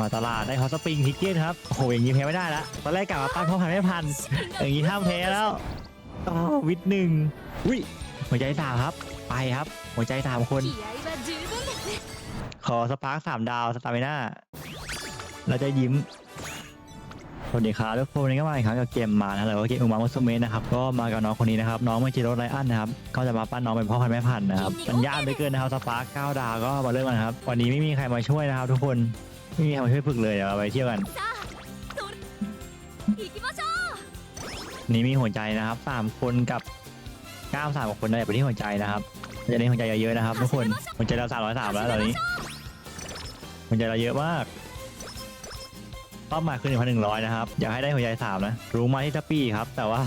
มาตลาดได้ฮอสปริงพิกเก็ตครับโอ้โหอย่างนี้แพ้ไม่ได้ละตอนแรกกลับมาปั้นเขาพันไม่พัน อย่างนี้ห้ามแพ้แล้วต่อวิทหนึ่งวิ้ยหัวใจสามครับ ไปครับ หัวใจสามคน ขอสปาร์คสามดาวสตาร์ไมิน่าเราจะยิ้มสวัสดีครับทุกคนวันี้ก็มาอีกครั้งกับเกมมานะหรือวก็เกมอุมามุสเมะนะครับก็มากับน้องคนนี้นะครับน้องเมจิโรไรอันนะครับก็จะมาปั้นน้องเป็นพ่อพันไแม่พันนะครับมันยากไปเกินนะครับสปาร์คเก้าดาวก็มาเริ่มกันครับวันนี้ไม่มีใครมาช่วยนะครับทุกคน ไม่มีใครมาช่วยฝึกเลยเดี๋ยวเราไปเที่ยวกัน さあそれ行きましょう นี่มีหัวใจนะครับสามคนกับกล้ามสามคนได้ไปที่หัวใจนะครับจะเน้นหัวใจเยอะๆนะครับ ทุกคนหัวใจเราสามร้อยสามแล้วตอนนี้หัวใจเราเยอะมากเป้าหมายคือหนึ่งพันหนึ่งร้อยนะครับอยากให้ได้หัวใจสามนะรู้มาที่ทัปปี้ครับ แต่ว่า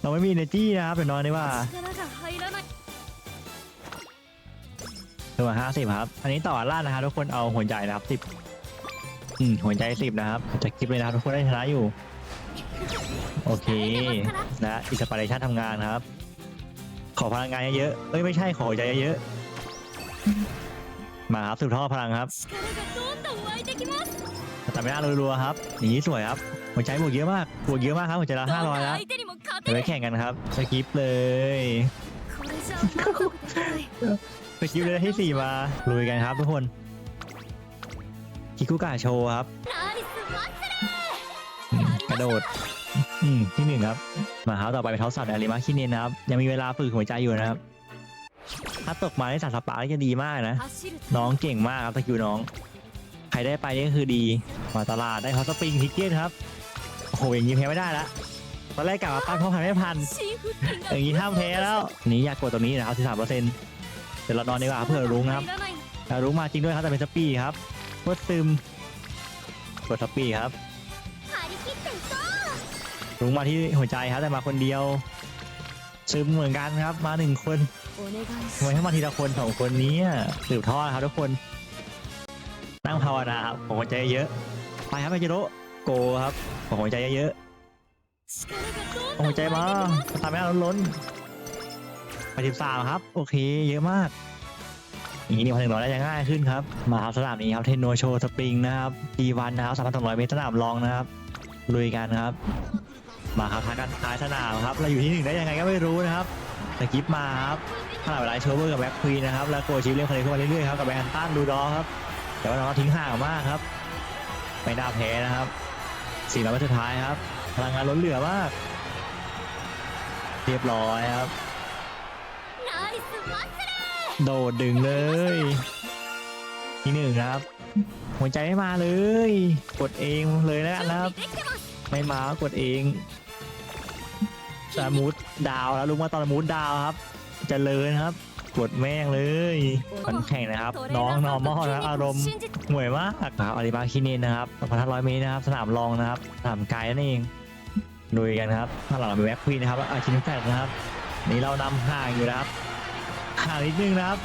เราไม่มีเนจี้นะครับเดี๋ยวนอนดีกว่า 力が入らない ส่วนห้าสิบครับ อันนี้ต่อล่านะครับทุกคนเอาหัวใจนะครับสิบอืมหัวใจสิบนะครับจะคลิปเลยนะครับทุกคนได้ชนะอยู่ โอเคนะอิสปาเรชั่นทำงานครับ ขอพลังงานเยอะๆเอ้ยไม่ใช่ขอหัวใจเยอะๆมาครับสืบท่อพลังครับแต่ไม่น่ารัวๆครับอย่างนี้สวยครับหัวใจบวกเยอะมากบวกเยอะมากครับหัวใจละห้าร้อยแล้วเะวไปแข่งกันครับสกิปเลย สคิวเลเวลที่สี่มาลุยกันครับทุกคนคิคุกะโชว์ครับ กระโดด อืมที่หนึ่งครับ มาครับต่อไปเป็นเท้าสัตว์อาริมาคินเนนครับ ยังมีเวลาฝึกหัวใจอยู่นะครับ ถ้าตกมาได้สัตว์สปาร์จะดีมากนะ น้องเก่งมากครับตะคิวน้อง ใครได้ไปนี่คือดี มาตลาดได้เขาสปริงทิกเก็ตครับ โอ้โหอย่างนี้แพ้ไม่ได้ละตอนแรกกลับมาปั้นงขาอพันไม่พัน อย่างนี้ห้ามแพ้แล้ว นี่อยากกดตรงนี้นะครับสิบสามเปอร์เซ็นต์ ดี๋ยวเรานอนดีกว่าเพื่อรุ้งครับรุ้งมาจริงด้วยครับแต่เป็นสปีครับเพื่อซึมกดสปีครับรุ้งมาที่หัวใจครับแต่มาคนเดียว ซึมเหมือนกันครับ มาหนึ่งคนทำไมให้มาทีละคนสองคนนี้สืบทอดครับทุกคน นั่งภาวนาครับผมหัวใจเยอะไปครับไปเจิโร่โกครับผมหัวใจเยอะๆหัวใจมาทำให้เราล้น ไปสิบสามครับ โอเค เยอะมากนี่นี่พอถึงร้อยได้ยังง่ายขึ้นครับ มาครับสนามนี้ครับเทนโนโชสปริงนะครับปีวันนะครับสามพันสองร้อยเมตรสนามรองนะครับลุยกันครับ มาครับทางด้านท้ายสนามครับ เราอยู่ที่หนึ่งได้ยังไงก็ไม่รู้นะครับสกิปมาครับขนาดเวลาเชอร์เบอร์กับแบ็คควีนนะครับ แล้วโกชิฟเล่นคอนเนคขึ้เรื่อยๆครับกับแอนตันดูดอครับ แต่ว่าเราทิ้งห่างมากครับไม่น่าแพ้นะครับสี่ร้อยเมตรสุดท้ายครับ พลังงานล้นเหลือมาก เรียบร้อยครับ โดดดึงเลย ที่หนึ่งครับ หัวใจไม่มาเลย กดเองเลยนะครับ ไม่มากดเองสมูทดาวแล้วลุงมาตอนสมูทดาวครับจะเลยครับ กดแม่งเลยคันแข่งนะครับ น้องนอร์มอลนะอารมณ์ห่วยมากครับอาริบาคิเนนนะครับพละร้อยเมตรนะครับ สนามรองนะครับสนามไกลนั่นเองดูกันครับข้างหลังเป็นแบ็คควีนนะครับอาชินแฟกนะครับ นี่เรานำห่างอยู่นะครับ ห่างนิดนึงนะครับ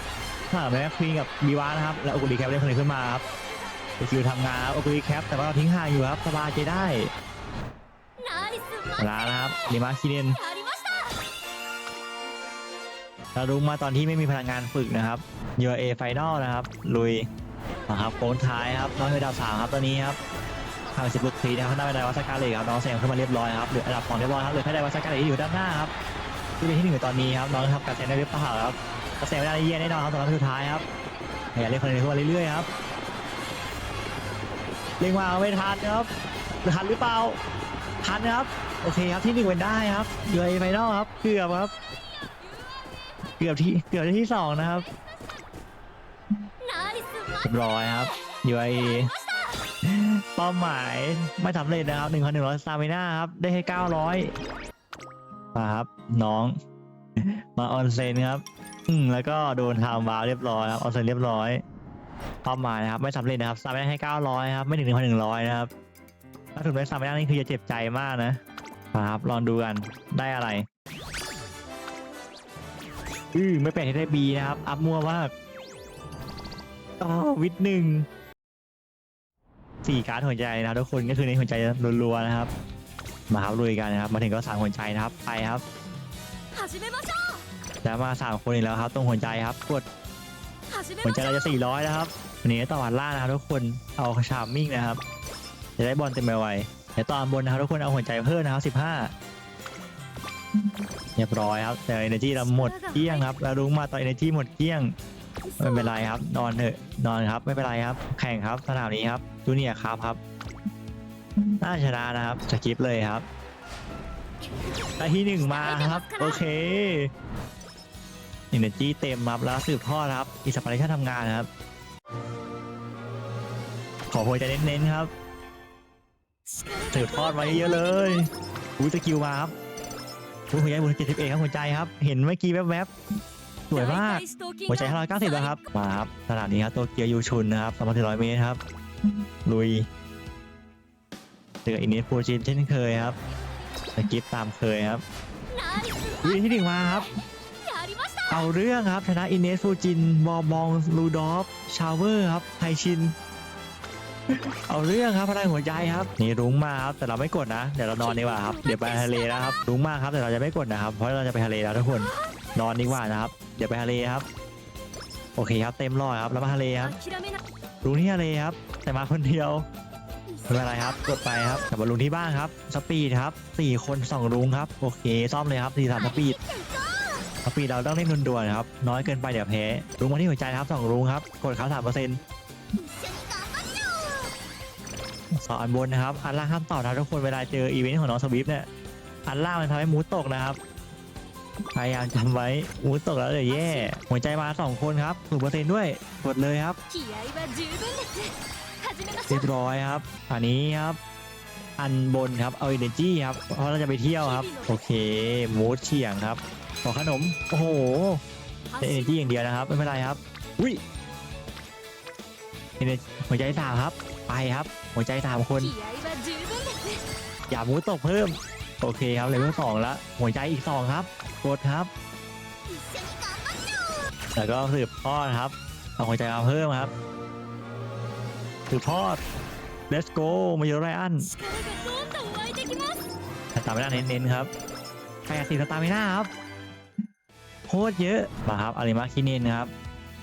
ห่างแม็กฟีกับบีวานะครับ แล้วโอคุรีแคปล่นคนหนึงขึ้นมาครับสกิวทำงานโอคุรีแคปแต่ว่าเราทิ้งห่างอยู่ครับสบายใจได้ลานะครับดีมาคิเดนเรารู้มาตอนที่ไม่มีพลังงานฝึกนะครับยูเอไฟนอนะครับ ลุยนะครับโค้งท้ายครับน้องเวดาวสามครับตอนนี้ครับทางสิบลูกทีนะครับน่าเป็ไดวัสกาเลยครับน้องแซงขึ้นมาเรียบร้อยครับเหลืออันดับสองเรียบร้อยครับเหลือแค่ไดวัสกาเลยที่อยู่ด้านหน้าครับที่เป็นที่หนึ่งตอนนี้ครับน้องทำการแซงได้เรียบร้อยครับ เสียเวลาเยี่ยแน่นอนครับสำหรับสุดท้ายครับพยายามเล่นคนเดียวเรื่อยๆครับเล่งมาไม่ทันครับทันหรือเปล่าทันครับโอเคครับที่หนึ่งเป็นได้ครับเยู่ใไฟนอลครับเกือบครับ เกือบที่เกือบที่สองนะครับเรียบร้อยครับอยู่ไอเป้าหมายไม่สำเร็จนะครับหนึ่งคนหนึ่งร้อยสตาร์มิน่าครับได้ให้เก้าร้อยมาครับน้อง มาออนเซนครับ อืมแล้วก็โดนทำบาเรียบร้อยครับออนเซนเรียบร้อยเป้ามานะครับ ไม่สำเร็จนะครับซาไม่ได้ให้เก้าร้อยครับ ไม่ถึง 1,100นึ่งร้อยนะครับ ถ้าถึงได้ซาไม่ได้นี่คือจะเจ็บใจมากนะครับ ลองดูกัน ได้อะไร อือไม่แปลกที่ได้บีนะครับ อัพมัวมากอ๋อวิทหนึ่งสี่การ์ดหัวใจนะทุกคนก็คือในหัวใจรัวๆนะครับ มาครับลุยกันนะครับ มาถึงก็สามหัวใจนะครับ ไปครับ จะมาสามคนอีกแล้วครับตรงหัวใจครับกดหัวใจเราจะสี่ร้อยแล้วครับวันนี้ต่อวันล่านะครับทุกคนเอาชามมิ่งนะครับ จะได้บอลเต็มไปไวเดี๋ยวตอนบนนะครับทุกคนเอาหัวใจเพิ่มนะครับสิบห้าเรียบร้อยครับแต่เอเนจีเราหมดเกลี้ยงครับเรารุ้งมาตอนเอเนจีหมดเกลี้ยงไม่เป็นไรครับ นอนเถอะนอนครับไม่เป็นไรครับ แข่งครับสนามนี้ครับจูเนียครับครับน่าชนะนะครับจะคลิปเลยครับ ได้ที่หนึ่งมาครับ โอเคอินเนจีเต็มครับแล้วสืบทอดครับอิสปาเรชั่นทำงานครับ ขอหัวใจเน้นๆครับ สืบทอดมาเยอะๆเลยอุ้ยสกิลมาครับอุ้ยหัวใจบนเจ็ดสิบเอ็ดครับหัวใจครับ เห็นเมื่อกี้แวบๆสวยมากหัวใจ590แล้วครับ มาครับสนามนี้ครับโตเกียวยูชุนนะครับ2,400เมตรครับ ลุยเจออินเนสฟูจินเช่นเคยครับ สกิปตามเคยครับวีที่หนึ่งมาครับ เอาเรื่องครับชนะอินเนสฟูจินบอบองลูดอฟชาวเวอร์ครับไฮชิน เอาเรื่องครับพลังหัวใจครับ นี่รุ้งมาครับแต่เราไม่กดนะเดี๋ยวเรานอนดีกว่าครับเดี๋ยวไปทะเลนะครับรุ้งมาครับแต่เราจะไม่กดนะครับเพราะเราจะไปทะเลแล้วทุกคนนอนดีกว่านะครับ เดี๋ยวไปทะเลครับโอเคครับเต็มร้อยครับแล้วมาทะเลครับรุ้งที่ทะเลครับ แต่มาคนเดียว ไม่เป็นไรครับกดไปครับกลับมาลุงที่บ้านครับสปีดครับสี่คนสองลุงครับโอเคซ่อมเลยครับสี่สามสปีดสปีดเราต้องเล่นด่วนๆครับน้อยเกินไปเดี๋ยวแพ้ลุงมาที่หัวใจครับสองลุงครับกดครับสามเปอร์เซ็นต์สองอันบนนะครับอันล่างห้ามต่อนะทุกคนเวลาเจออีเวนต์ของน้องสวิฟเนี่ยอันล่างมันทำให้มูตกนะครับพยายามจำไว้มูตกแล้วเดี๋ยวแย่หัวใจมาสองคนครับศูนเปอร์เซ็นต์ด้วยกดเลยครับ เรียบร้อยครับอันนี้ครับ อันบนครับเอาเอเนจีครับ เพราะเราจะไปเที่ยวครับ โอเคมูดเฉียงครับ ขอขนม โอ้โหเอเนจีอย่างเดียวนะครับ ไม่เป็นไรครับ อุ้ยเอเนหัวใจสามครับ ไปครับ หัวใจสามคน อย่ามูดตกเพิ่ม โอเคครับเลเวลสองละหัวใจอีกสองครับ กดครับ แล้วก็สืบทอดครับเอาหัวใจมาเพิ่มครับ สืบทอด let's go มาเยอะไรอันตามไม่น่าเน้นๆครับแปดสิบตามไม่น่าครับโคตรเยอะมาครับอาริมาคิเนนครับ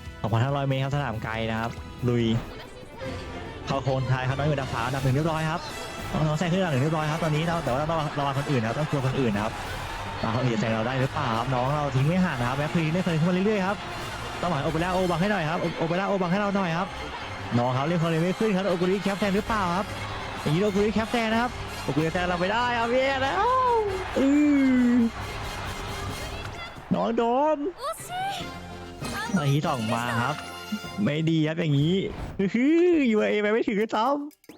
2,500 เมตรครับสนามไกลนะครับลุยเข้าโคนท้ายครับน้อยเหมือนดาวขาวดับหนึ่งเรียบร้อยครับน้องแซงขึ้นดับหนึ่งเรียบร้อยครับตอนนี้เราแต่ว่าเราระวังคนอื่นนะครับต้องกลัวคนอื่นนะครับมาเขาเหยีแซงเราได้หรือเปล่าครับน้องเราทิ้งไม่ห่างนะครับแม็กคลีนได้เคยขึ้นมาเรื่อยๆครับต้องหมายโอเปร่าโอบังให้หน่อยครับโอเปร่าโอบังให้เราหน่อยครับ น้องเขาเล่นคอนเลไม่ขึ้นครับโอกุริแคปแทนหรือเปล่าครับอย่างนี้โอกุริแคปแทนนะครับโอกุริแทนเราไม่ได้เอาเบียแล้วออน้องโดนอันนี้ส่องมาครับ ไม่ดีครับอย่างนี้ฮึยูเอไปไม่ถึงเลยซ้อม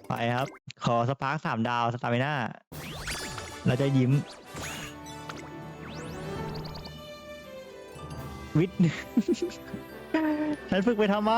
ไปครับ ขอสปาร์คสามดาวสตาร์ไมิน่าเราจะยิ้ม วิทย์ฉันฝึกไปทำไม